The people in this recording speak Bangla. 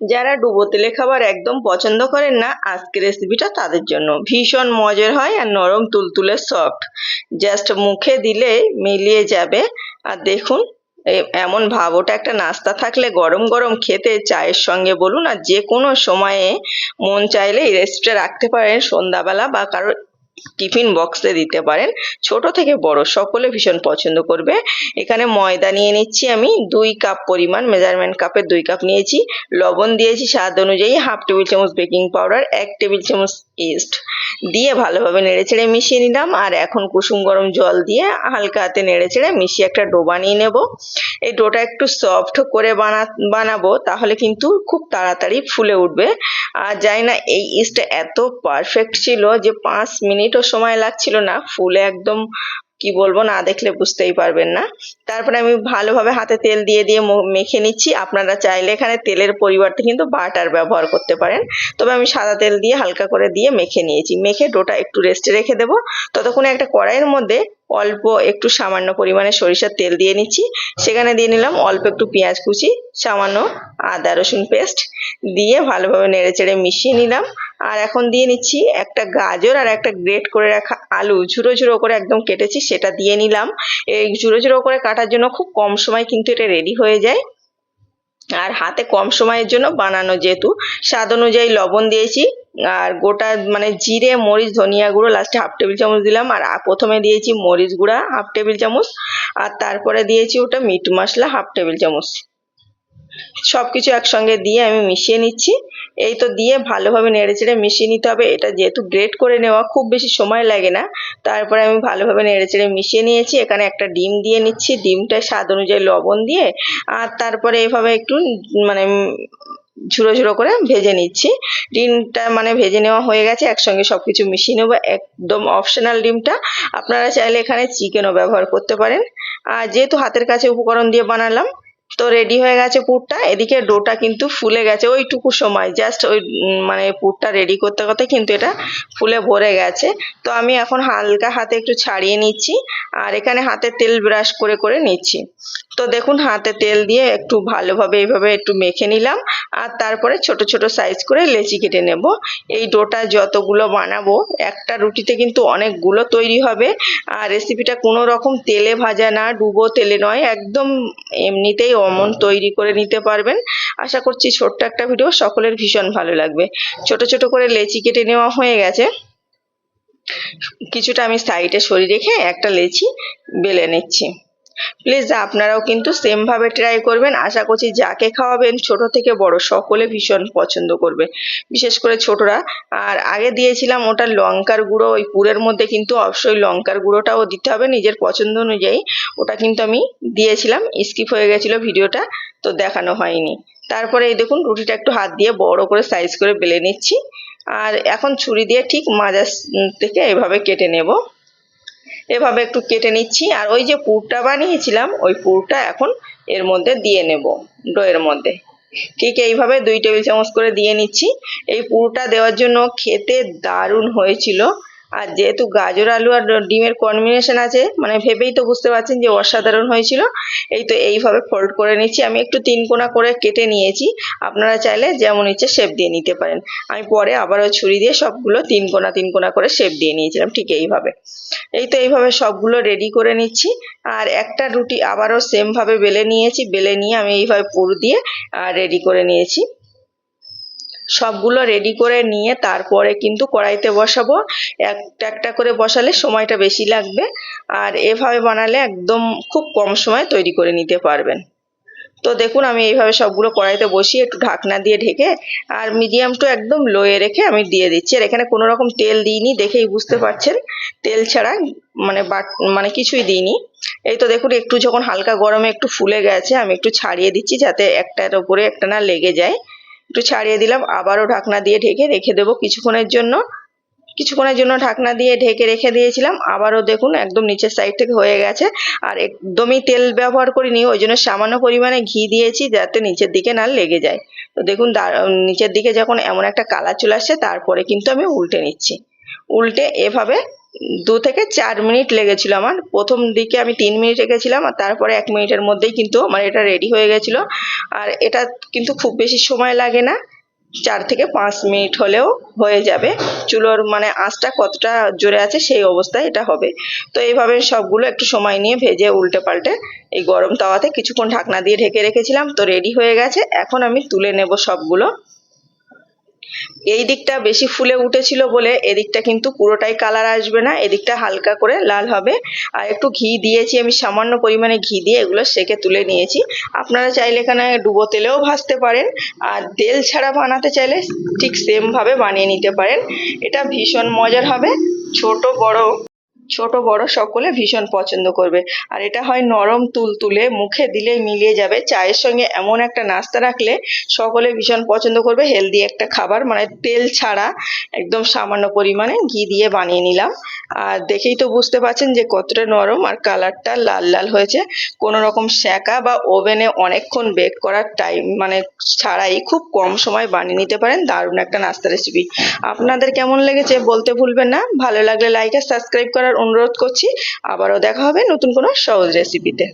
যারা ডুবো তেলে খাবার একদম পছন্দ করেন না, আজকের রেসিপিটা তাদের জন্য। ভীষণ মজার হয় আর নরম তুলতুলে সফট জাস্ট মুখে দিলে মিলিয়ে যাবে। আর দেখুন এমন ভাব ওটা একটা নাস্তা থাকলে গরম গরম খেতে চায়ের সঙ্গে বলুন আর যে কোনো সময়ে মন চাইলে এই রেসিপিটা রাখতে পারেন সন্ধ্যাবেলা বা কারোর টিফিন বক্সে দিতে পারেন। ছোট থেকে বড়, সকলে ভীষণ পছন্দ করবে। এখানে ময়দা নিয়ে নিচ্ছি আমি, দুই কাপ পরিমাণ মেজারমেন্ট কাপের দুই কাপ নিয়েছি। লবণ দিয়েছি, স্বাদ অনুযায়ী হাফ টেবিল চামচ বেকিং পাউডার এক টেবিল চামচ ইস্ট দিয়ে ভালোভাবে নেড়ে নেড়েচেড়ে মিশিয়ে নিলাম, আর এখন কুসুম গরম জল দিয়ে হালকা হাতে নেড়ে নেড়েচেড়ে মিশিয়ে একটা ডো বানিয়ে নেব। এই ডোটা একটু সফট করে বানা, বানাবো, তাহলে কিন্তু খুব তাড়াতাড়ি ফুলে উঠবে। আর যাই না, এই ইস্টটা এত পারফেক্ট ছিল যে পাঁচ মিনিটও সময় লাগছিল না। ফুলে একদম কি বলব না দেখলে বুঝতেই পারবেন না। তারপরে আমি ভালোভাবে হাতে তেল দিয়ে দিয়ে মেখে নিচ্ছি। আপনারা চাইলে এখানে তেলের পরিবর্তে কিন্তু বাটার ব্যবহার করতে পারেন। তবে আমি সাদা তেল দিয়ে হালকা করে দিয়ে মেখে নিয়েছি। মেখে ডোটা একটু রেস্টে রেখে দেবো। ততক্ষণে একটা কড়াইয়ের মধ্যে অল্প একটু সামান্য পরিমাণে সরিষার তেল দিয়ে নিচ্ছি। সেখানে দিয়ে নিলাম অল্প একটু পেঁয়াজ কুচি, সামান্য আদা রসুন পেস্ট দিয়ে ভালোভাবে নেড়ে চেড়ে মিশিয়ে নিলাম। আর এখন দিয়ে নিচ্ছি একটা গাজর আর একটা গ্রেট করে রাখা আলু। ঝুড়ো ঝুড়ো করে একদম কেটেছি, সেটা দিয়ে নিলাম। এই ঝুড়ো ঝুড়ো করে কাটার জন্য খুব কম সময় কিন্তু এটা রেডি হয়ে যায়। আর হাতে কম সময়ের জন্য বানানো যেহেতু, স্বাদ অনুযায়ী লবণ দিয়েছি। আর গোটা মানে জিরে, মরিচ, ধনিয়া গুঁড়ো লাস্টে হাফ টেবিল চামচ দিলাম। আর প্রথমে দিয়েছি মরিচ গুঁড়া হাফ টেবিল চামচ। আর তারপরে দিয়েছি ওটা মিট মশলা হাফ টেবিল চামচ। সবকিছু একসঙ্গে দিয়ে আমি মিশিয়ে নিচ্ছি। এই তো দিয়ে ভালোভাবে নেড়ে চেড়ে মিশিয়ে নিতে হবে। এটা যেহেতু গ্রেট করে নেওয়া, খুব বেশি সময় লাগে না। তারপরে আমি ভালোভাবে নেড়ে চেড়ে মিশিয়ে নিয়েছি। এখানে একটা ডিম দিয়ে নিচ্ছি। ডিমটা স্বাদ অনুযায়ী লবণ দিয়ে। আর তারপরে এভাবে একটু মানে ঝুড়ো ঝুড়ো করে ভেজে নিচ্ছি। ডিমটা মানে ভেজে নেওয়া হয়ে গেছে। একসঙ্গে সবকিছু মিশিয়ে নেব। একদম অপশনাল ডিমটা। আপনারা চাইলে এখানে চিকেনও ব্যবহার করতে পারেন। আর যেহেতু হাতের কাছে উপকরণ দিয়ে বানালাম তো রেডি হয়ে গেছে পুরটা। এদিকে ডোটা কিন্তু ফুলে গেছে। ওইটুকু সময় জাস্ট ওই মানে পুরটা রেডি করতে করতে কিন্তু এটা ফুলে ভরে গেছে। তো আমি এখন হালকা হাতে একটু ছাড়িয়ে নিচ্ছি আর এখানে হাতে তেল ব্রাশ করে করে নিচ্ছি। তো দেখুন, হাতে তেল দিয়ে একটু ভালোভাবে এইভাবে একটু মেখে নিলাম আর তারপরে ছোট ছোট সাইজ করে লেচি কেটে নেব। এই ডোটা যতগুলো বানাবো, একটা রুটিতে কিন্তু অনেকগুলো তৈরি হবে। আর রেসিপিটা কোনো রকম তেলে ভাজা না, ডুবো তেলে নয়, একদম এমনিতেই অমন তৈরি করে নিতে পারবেন। আশা করছি ছোট্ট একটা ভিডিও সকলের ভীষণ ভালো লাগবে। ছোট ছোট করে লেচি কেটে নেওয়া হয়ে গেছে। কিছুটা আমি সাইডে সরিয়ে রেখে একটা লেচি বেলে নিচ্ছি। প্লিজ আপনারাও কিন্তু সেম ভাবে ট্রাই করবেন। আশা করছি যাকে খাওয়াবেন, ছোট থেকে বড় সকলে ভীষণ পছন্দ করবে। বিশেষ করে ছোটরা। আর আগে দিয়েছিলাম ওটা লঙ্কার গুঁড়ো, ওই পুরের মধ্যে কিন্তু অবশ্যই লঙ্কার গুঁড়োটাও দিতে হবে নিজের পছন্দ অনুযায়ী। ওটা কিন্তু আমি দিয়েছিলাম স্কিপ হয়ে গেছিল ভিডিওটা, তো দেখানো হয়নি। তারপরে এই দেখুন, রুটিটা একটু হাত দিয়ে বড় করে সাইজ করে বেলে নিচ্ছি। আর এখন ছুরি দিয়ে ঠিক মাঝা থেকে এভাবে কেটে নেব। এভাবে একটু কেটে নিচ্ছি। আর ওই যে পুরটা বানিয়েছিলাম, ওই পুরটা এখন এর মধ্যে দিয়ে নেব, ডোয়ের মধ্যে। ঠিক এইভাবে দুই টেবিল চামচ করে দিয়ে নিচ্ছি। এই পুরটা দেওয়ার জন্য খেতে দারুণ হয়েছিল। আর যেহেতু গাজর, আলু আর ডিমের কম্বিনেশন আছে মানে ভেবেই তো বুঝতে পারছেন যে অসাধারণ হয়েছিল। এই তো এইভাবে ফোল্ড করে নিচ্ছি। আমি একটু তিন কোনা করে কেটে নিয়েছি। আপনারা চাইলে যেমন ইচ্ছে শেপ দিয়ে নিতে পারেন। আমি পরে আবারও ছুরি দিয়ে সবগুলো তিন কোনা তিন কোনা করে শেপ দিয়ে নিয়েছিলাম ঠিক এইভাবে। এই তো এইভাবে সবগুলো রেডি করে নিচ্ছি। আর একটা রুটি আবারও সেম ভাবে বেলে নিয়েছি। বেলে নিয়ে আমি এইভাবে পুর দিয়ে রেডি করে নিয়েছি। সবগুলো রেডি করে নিয়ে তারপরে কিন্তু কড়াইতে বসাবো। একটা একটা করে বসালে সময়টা বেশি লাগবে। আর এভাবে বানালে একদম খুব কম সময় তৈরি করে নিতে পারবেন। তো দেখুন, আমি এইভাবে সবগুলো কড়াইতে বসিয়ে একটু ঢাকনা দিয়ে ঢেকে আর মিডিয়াম টু একদম লোয়ে রেখে আমি দিয়ে দিচ্ছি। আর এখানে কোনো রকম তেল দিইনি, দেখেই বুঝতে পারছেন। তেল ছাড়া মানে বাট মানে কিছুই দিইনি। এই তো দেখুন, একটু যখন হালকা গরমে একটু ফুলে গেছে, আমি একটু ছাড়িয়ে দিচ্ছি যাতে একটার ওপরে একটা না লেগে যায়। একটু ছাড়িয়ে দিলাম, আবারও ঢাকনা দিয়ে ঢেকে রেখে দেবো কিছুক্ষণের জন্য। কিছুক্ষণের জন্য ঢাকনা দিয়ে ঢেকে রেখে দিয়েছিলাম, আবারও দেখুন একদম নিচের সাইড থেকে হয়ে গেছে। আর একদমই তেল ব্যবহার করিনি, ওই জন্য সামান্য পরিমাণে ঘি দিয়েছি যাতে নিচের দিকে না লেগে যায়। তো দেখুন নিচের দিকে যখন এমন একটা কালার চলে আসছে, তারপরে কিন্তু আমি উল্টে নিচ্ছি। উল্টে এভাবে দু থেকে চার মিনিট লেগেছিল আমার। প্রথম দিকে আমি তিন মিনিট রেখেছিলাম আর তারপরে এক মিনিটের মধ্যেই কিন্তু আমার এটা রেডি হয়ে গেছিল। আর এটা কিন্তু খুব বেশি সময় লাগে না, চার থেকে পাঁচ মিনিট হলেও হয়ে যাবে। চুলোর মানে আঁচটা কতটা জোরে আছে সেই অবস্থায় এটা হবে। তো এইভাবে সবগুলো একটু সময় নিয়ে ভেজে উল্টে পাল্টে এই গরম তাওয়াতে কিছুক্ষণ ঢাকনা দিয়ে ঢেকে রেখেছিলাম। তো রেডি হয়ে গেছে। এখন আমি তুলে নেব সবগুলো। এই দিকটা বেশি ফুলে উঠেছিল বলে এদিকটা কিন্তু পুরোটাই কালার আসবে না, এদিকটা হালকা করে লাল হবে। আর একটু ঘি দিয়েছি, আমি সামান্য পরিমাণে ঘি দিয়ে এগুলো সেকে তুলে নিয়েছি। আপনারা চাইলে এখানে ডুবো তেলেও ভাজতে পারেন, আর তেল ছাড়া বানাতে চাইলে ঠিক সেমভাবে বানিয়ে নিতে পারেন। এটা ভীষণ মজার হবে, ছোট বড় ছোট বড় সকলে ভীষণ পছন্দ করবে। আর এটা হয় নরম তুলতুলে মুখে দিলেই মিলিয়ে যাবে। চায়ের সঙ্গে এমন একটা নাস্তা রাখলে সকলে ভীষণ পছন্দ করবে। হেলদি একটা খাবার মানে তেল ছাড়া একদম সামান্য পরিমাণে ঘি দিয়ে বানিয়ে নিলাম। আর দেখেই তো বুঝতে পারছেন যে কতটা নরম আর কালারটা লাল লাল হয়েছে। কোনো রকম সেকা বা ওভেনে অনেকক্ষণ বেক করার টাইম মানে ছাড়াই খুব কম সময় বানিয়ে নিতে পারেন। দারুণ একটা নাস্তা রেসিপি। আপনাদের কেমন লেগেছে বলতে ভুলবেন না। ভালো লাগলে লাইক আর সাবস্ক্রাইব করার অনুরোধ করছি। আবারও দেখা হবে নতুন কোনো সহজ রেসিপিতে